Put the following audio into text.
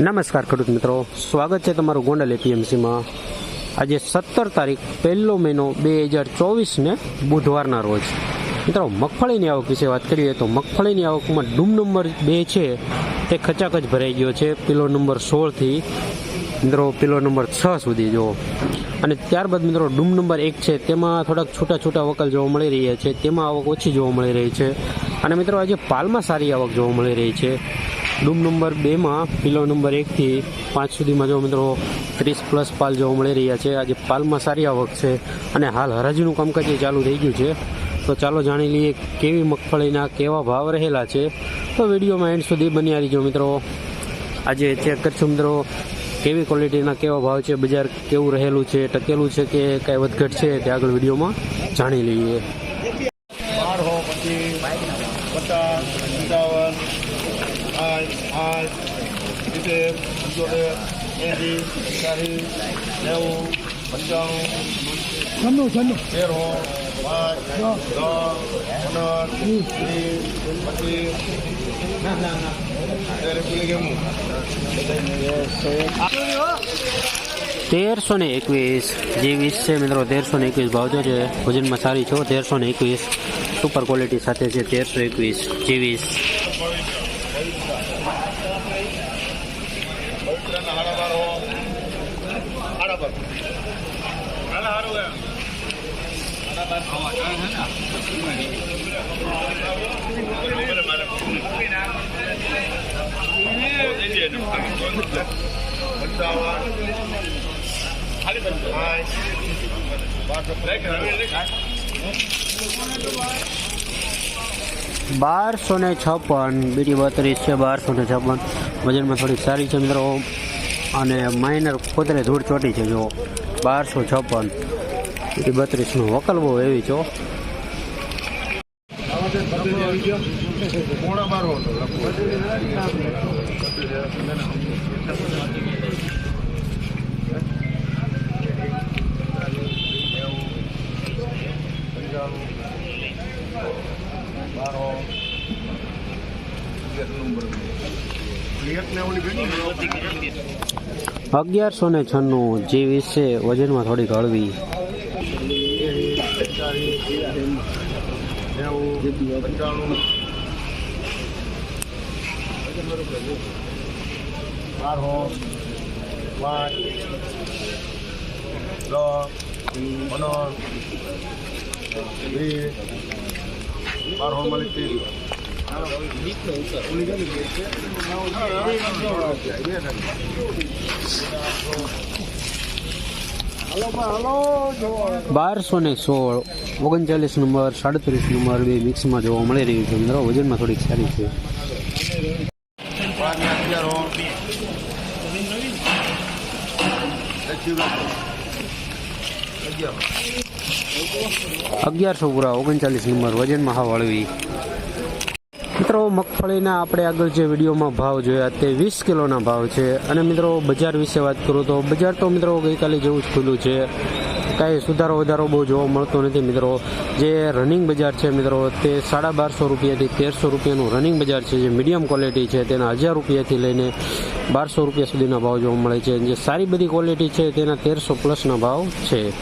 નમસ્કાર ખેડૂત મિત્રો. સ્વાગત છે તમારું ગોંડલ એપીએમસીમાં આજે સત્તર તારીખ, પહેલો મહિનો બે હજાર ચોવીસને બુધવારના રોજ. મિત્રો, મગફળીની આવક વિશે વાત કરીએ તો મગફળીની આવકમાં ડૂમ નંબર બે છે. તે ખચાક જ ભરાઈ ગયો છે. પિલો નંબર સોળથી મિત્રો પિલો નંબર છ સુધી જુઓ અને ત્યારબાદ મિત્રો, ડૂમ નંબર એક છે. તેમાં થોડાક છૂટા છૂટા વકલ જોવા મળી રહ્યા છે. તેમાં આવક ઓછી જોવા મળી રહી છે. અને મિત્રો, આજે પાલમાં સારી આવક જોવા મળી રહી છે. ડૂમ નંબર બેમાં પિલો નંબર એકથી પાંચ સુધીમાં જો મિત્રો ત્રીસ પ્લસ પાલ જોવા મળી રહ્યા છે. આજે પાલમાં સારી આવક છે અને હાલ હરાજીનું કામકાજ એ ચાલુ થઈ ગયું છે. તો ચાલો જાણી લઈએ કેવી મગફળીના કેવા ભાવ રહેલા છે. તો વિડીયોમાં એન્ડ સુધી બન્યા રહીજો મિત્રો. આજે ચેક કરશું મિત્રો કેવી ક્વોલિટીના કેવા ભાવ છે, બજાર કેવું રહેલું છે, ટકેલું છે કે કાંઈ વધઘટ છે તે આગળ વિડીયોમાં જાણી લઈએ બાર હો પછી પચાસ પંચાવન આઠ આઠ સિત્તેર પંચોતેર એંસી ચાલીસ નેવું પંચાણું તેર પાંચ દસ પંદર વીસ પચીસ. તેરસો ને એકવીસ. જે વીસ છે મિત્રો તેરસો ને એકવીસ ભાવ છે. ભોજનમાં સારી છો તેરસો ને એકવીસ. સુપર ક્વોલિટી સાથે છે તેરસો એકવીસ. જે પવિત્રના હાડા બાર હો. હાડા બાર હાડા હારું ગયા બારસો ને છપ્પન બીટી બત્રીસ છે બારસો ને છપ્પન. વજનમાં થોડીક સારી છે મિત્રો. અને માઇનર પોતરે ધૂળ ચોટી છે જો બારસો છપ્પન. બીટી બત્રીસનું વકલ બહુ એવી છો પોણા બાર હો અગિયારસો ને છન્નું જે વિશે વજનમાં થોડીક હળવી. પાંચ બારસો ને સોળ ઓગણચાલીસ નંબર સાડત્રીસ નંબર બે મિક્સમાં જોવા મળી રહ્યું છે મિત્રો. વજનમાં થોડીક સારી છે. પાંચ ને અગિયાર હો અગિયાર અગિયારસો પૂરા ઓગણચાલીસ નંબર વજનમાં હા મિત્રો, મગફળીના આપણે આગળ જે વિડીયોમાં ભાવ જોયા તે વીસ કિલોના ભાવ છે. અને મિત્રો, બજાર વિશે વાત કરું તો બજાર તો મિત્રો ગઈકાલે જેવું જ ખુલ્લું છે. કાંઈ સુધારો વધારો બહુ જોવા મળતો નથી મિત્રો. જે રનિંગ બજાર છે મિત્રો, તે સાડા બારસો રૂપિયાથી તેરસો રૂપિયાનું રનિંગ બજાર છે. જે મીડિયમ ક્વોલિટી છે, તેના હજાર રૂપિયાથી લઈને બારસો રૂપિયા સુધીના ભાવ જોવા મળે છે. જે સારી બધી ક્વોલિટી છે, તેના તેરસો પ્લસના ભાવ છે.